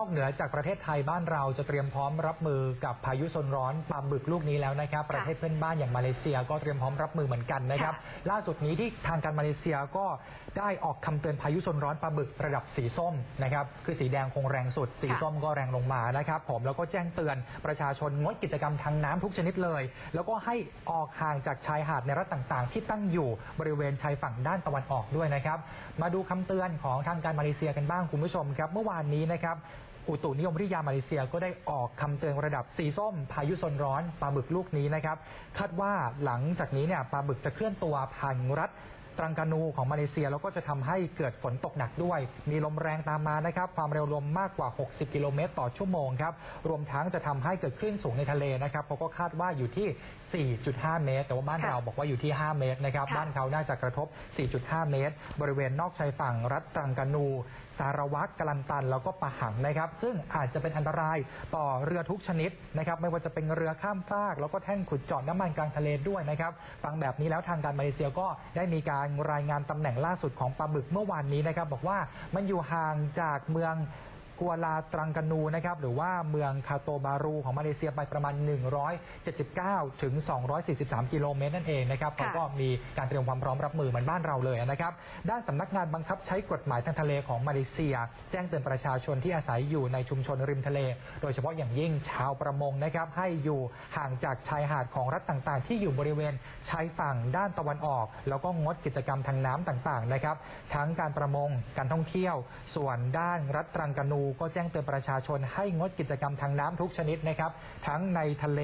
นอกเหนือจากประเทศไทยบ้านเราจะเตรียมพร้อมรับมือกับพายุโซนร้อนปลาบึกลูกนี้แล้วนะครับ ประเทศเพื่อนบ้านอย่างมาเลเซียก็เตรียมพร้อมรับมือเหมือนกันนะครับ ล่าสุดนี้ที่ทางการมาเลเซียก็ได้ออกคำเตือนพายุโซนร้อนปลาบึกระดับสีส้มนะครับคือสีแดงคงแรงสุด สีค่ะส้มก็แรงลงมานะครับ ผมแล้วก็แจ้งเตือนประชาชนงดกิจกรรมทางน้ำทุกชนิดเลย แล้วก็ให้ออกห่างจากชายหาดในรัฐต่างๆ ที่ตั้งอยู่บริเวณชายฝั่งด้านตะวันออกด้วยนะครับ มาดูคำเตือนของทางการมาเลเซียกันบ้างคุณผู้ชมครับเมื่อวานนี้นะครับ อุตุนิยมวิทยามาเลเซียก็ได้ออกคำเตือนระดับสีส้ม พายุโซนร้อนปลาบึกลูกนี้นะครับ คาดว่าหลังจากนี้เนี่ยปลาบึกจะเคลื่อนตัวผ่านรัฐ ตรังกานูของมาเลเซียแล้วก็จะทำให้เกิดฝนตกหนักด้วย มีลมแรงตามมานะครับ ความเร็วลมมากกว่า 60 กิโลเมตรต่อชั่วโมงครับ รวมทั้งจะทำให้เกิดคลื่นสูงในทะเลนะครับเขาก็คาดว่าอยู่ที่ 4.5 เมตร แต่ว่าบ้านค่ะเราบอกว่าอยู่ที่ 5 เมตรนะครับค่ะบ้านเขาน่าจะกระทบ 4.5 เมตร บริเวณนอกชายฝั่งรัฐตรังกานู สารวัตรกลันตัน แล้วก็ปะหังนะครับ ซึ่งอาจจะเป็นอันตรายต่อเรือทุกชนิดนะครับ ไม่ว่าจะเป็นเรือข้ามฟาก แล้วก็แท่นขุดเจาะน้ำมันกลางทะเลด้วยนะครับ ฟังแบบนี้แล้วทางการมาเลเซียก็ได้มีการรายงานตำแหน่งล่าสุดของปลาบึกเมื่อวานนี้นะครับ บอกว่ามันอยู่ห่างจากเมือง กัวลาตรังกานูนะครับหรือว่าเมืองคาโตบารูของมาเลเซียไปประมาณ 179 ถึง 243 กิโลเมตรนั่นเองนะครับค่ะเขาก็มีการเตรียมความพร้อมรับมือเหมือนบ้านเราเลยนะครับ ด้านสำนักงานบังคับใช้กฎหมายทางทะเลของมาเลเซีย แจ้งเตือนประชาชนที่อาศัยอยู่ในชุมชนริมทะเล โดยเฉพาะอย่างยิ่งชาวประมงนะครับให้อยู่ห่างจากชายหาดของรัฐต่างๆ ที่อยู่บริเวณชายฝั่งด้านตะวันออก แล้วก็งดกิจกรรมทางน้ำต่างๆนะครับ ทั้งการประมงการท่องเที่ยว ส่วนด้านรัฐตรังกานูก็แจ้งเตือนประชาชนให้งดกิจกรรมทางน้ำทุกชนิดนะครับ ทั้งในทะเล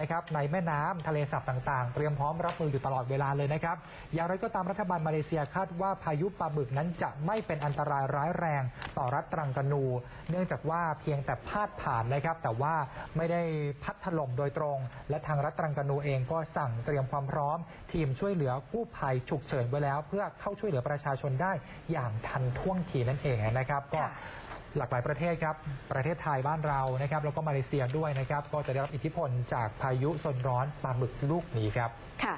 นะครับ ในแม่น้ำทะเลสาบต่างๆ เตรียมพร้อมรับมืออยู่ตลอดเวลาเลยนะครับ อย่างไรก็ตามรัฐบาลมาเลเซียคาดว่าพายุปลาบึกนั้นจะไม่เป็นอันตรายร้ายแรง ต่อรัฐตรังกานู เนื่องจากว่าเพียงแต่พาดผ่านนะครับ แต่ว่าไม่ได้พัดถล่มโดยตรง และทางรัฐตรังกานูเองก็สั่งเตรียมความพร้อม ทีมช่วยเหลือกู้ภัยฉุกเฉินไว้แล้ว เพื่อเข้าช่วยเหลือประชาชนได้อย่างทันท่วงทีนั่นเองนะครับก็ หลากหลายประเทศครับ ประเทศไทยบ้านเรานะครับ แล้วก็มาเลเซียด้วยนะครับ ก็จะได้รับอิทธิพลจากพายุโซนร้อนปลาบึกลูกนี้ครับ ค่ะ